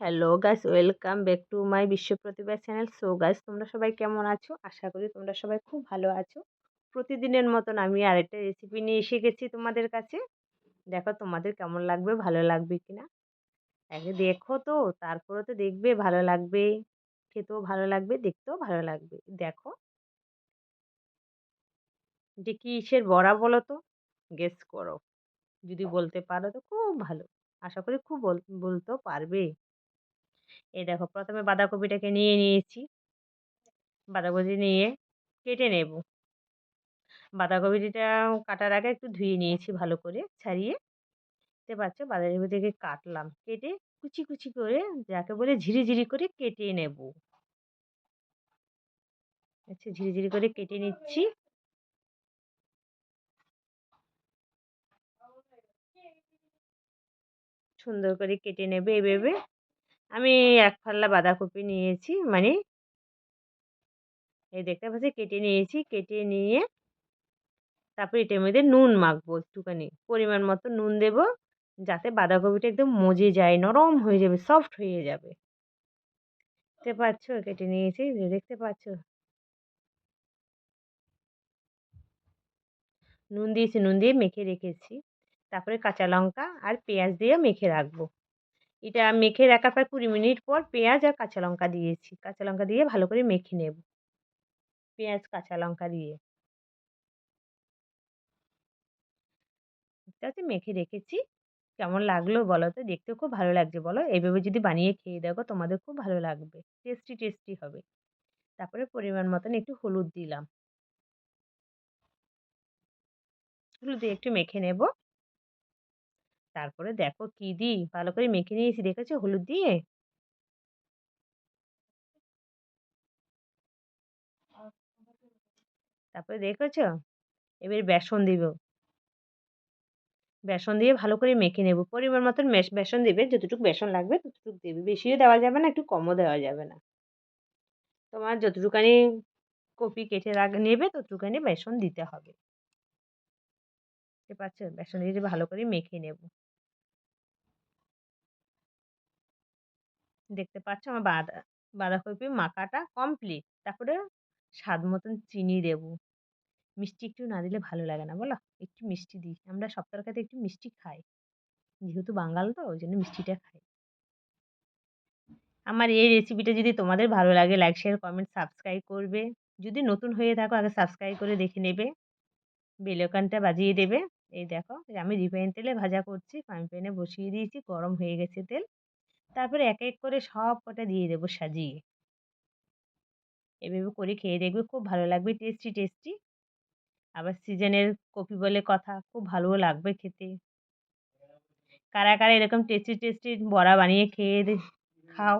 Hello guys welcome back to my Biswa Pratibha channel so guys তোমরা সবাই কেমন আছো? আশা করি তোমরা সবাই খুব ভালো আছো। প্রতিদিনের মতন আমি আরেকটা রেসিপি নিয়ে এসে গেছি তোমাদের কাছে। দেখো তোমাদের কেমন লাগবে, ভালো লাগবে কিনা? আগে দেখো তো, তারপরে তো দেখবে, ভালো লাগবে। খেতেও ভালো লাগবে, দেখতেও ভালো লাগবে। দেখো। যে কিসের বড়া বলো তো? গেস করো। যদি বলতে পারো তো খুব ভালো। আশা করি খুব বলতেও পারবে। এই দেখো, প্রথমে বাঁধাকপিটাকে নিয়ে নিয়েছি। বাঁধাকপি নিয়ে কেটে নেব। বাঁধাকপিটা কাটার আগে একটু ধুয়ে নিয়েছি ভালো করে ছাড়িয়ে। দেখতে পাচ্ছ? বাঁধাকপিটাকে কাটলাম। কেটে কুচি কুচি করে যাকে বলে ঝিরিঝিরি করে কেটে নেব। আচ্ছা ঝিরিঝিরি করে কেটে নিচ্ছি। সুন্দর করে কেটে নেবে এভাবে। আমি এক ফাল্লা বাঁধাকপি নিয়েছি মানে এই দেখতে পাচ্ছি কেটে নিয়েছি, কেটে নিয়ে তারপর এটার মধ্যে নুন মাখবো একটুখানি, পরিমাণ মতো নুন দেব, যাতে বাঁধাকপিটা একদম মজে যায়, নরম হয়ে যাবে সফট হয়ে যাবে। দেখতে পাচ্ছ? কেটে নিয়েছি দেখতে পাচ্ছ? নুন দিয়েছি, নুন দিয়ে মেখে রেখেছি, তারপরে কাঁচা লঙ্কা আর পেঁয়াজ দিয়ে মেখে রাখব। এটা মেখে রাখার পর কুড়ি মিনিট পর পেঁয়াজ আর কাঁচা লঙ্কা দিয়েছি। কাঁচা লঙ্কা দিয়ে ভালো করে মেখে নেব। পেঁয়াজ, কাঁচা লঙ্কা দিয়ে। আছে মেখে রেখেছি। কেমন লাগল বলো তো? দেখতেও খুব ভালো লাগছে বলো। এইভাবে যদি বানিয়ে খেয়ে দেখো তোমাদের খুব ভালো লাগবে। টেস্টি টেস্টি হবে। তারপরে পরিমাণ মতন একটু হলুদ দিলাম। হলুদ দিয়ে একটু মেখে নেব। তারপরে দেখো কি দিই? ভালো করে মেখে নিয়েছি, দেখেছ? হলুদ দিয়ে? তারপরে দেখেছ? এবার বেসন দিব। বেসন দিয়ে ভালো করে মেখে নেব। পরিমাণ মতন বেসন দেবে। যতটুকু বেসন লাগবে, ততটুকু দেবে। বেশিও দেওয়া যাবে না, একটু কমও দেওয়া যাবে না। তোমার যতটুকানি কপি কেটে রাখ, নেবে, ততটুকানি বেসন দিতে হবে। বুঝতে পারছ বেসন দিয়ে ভালো করে মেখে নেব। দেখতে পাচ্ছ আমার বাঁধা বাঁধাকপি মাখাটা কমপ্লিট তারপরে স্বাদ মতন চিনি দেবো। মিষ্টি একটু না দিলে ভালো লাগে না, বলো? একটু মিষ্টি দিই, আমরা সব তরকারিতে একটু মিষ্টি খাই। যেহেতু বাঙাল তো, ওই জন্য মিষ্টিটা খাই। আমার এই রেসিপিটা যদি তোমাদের ভালো লাগে লাইক শেয়ার কমেন্ট সাবস্ক্রাইব করবে। যদি নতুন হয়ে থাকো, আগে সাবস্ক্রাইব করে দেখে নেবে। বেলকানটা বাজিয়ে দেবে। এই দেখো আমি রিফাইন তেলে ভাজা করছি ফ্রাইং প্যানে বসিয়ে দিয়েছি, গরম হয়ে গেছে তেল। তারপরে এক এক করে সব কটা দিয়ে দেবো সাজিয়ে। এভাবে করে খেয়ে দেখবে খুব ভালো লাগবে টেস্টি টেস্টি আবার সিজনের কপি বলে কথা, খুব ভালোও লাগবে খেতে। কারা কারা এরকম টেস্টি টেস্টি বড়া বানিয়ে খেয়ে খাও,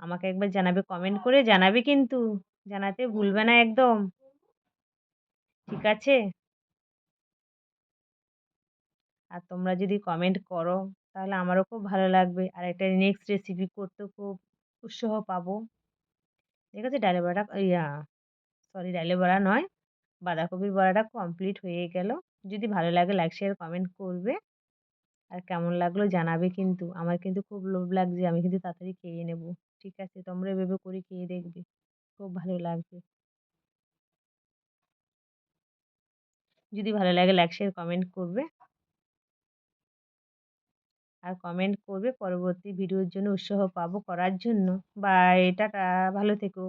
আমাকে একবার জানাবে কমেন্ট করে জানাবে কিন্তু, জানাতে ভুলবে না একদম। ঠিক আছে? আর তোমরা যদি কমেন্ট করো তাহলে আমারও খুব ভালো লাগবে। আর একটা নেক্সট রেসিপি করতেও খুব উৎসাহ পাবো। ঠিক আছে? ডালে বড়া ইয়া সরি ডালে বড়া নয়, বাঁধাকপির বড়াটা কমপ্লিট হয়ে গেল। যদি ভালো লাগে লাইক শেয়ার কমেন্ট করবে। আর কেমন লাগল জানাবে কিন্তু। আমার কিন্তু খুব লোভ লাগছে, আমি কিন্তু তাড়াতাড়ি খেয়ে নেব। ঠিক আছে? তোমরা এভাবে করে খেয়ে দেখবে। খুব ভালো লাগবে। যদি ভালো লাগে লাইক শেয়ার কমেন্ট করবে। আর কমেন্ট করবে। পরবর্তী ভিডিওর জন্য উৎসাহ পাবো করার জন্য। বা এটা ভালো থেকো।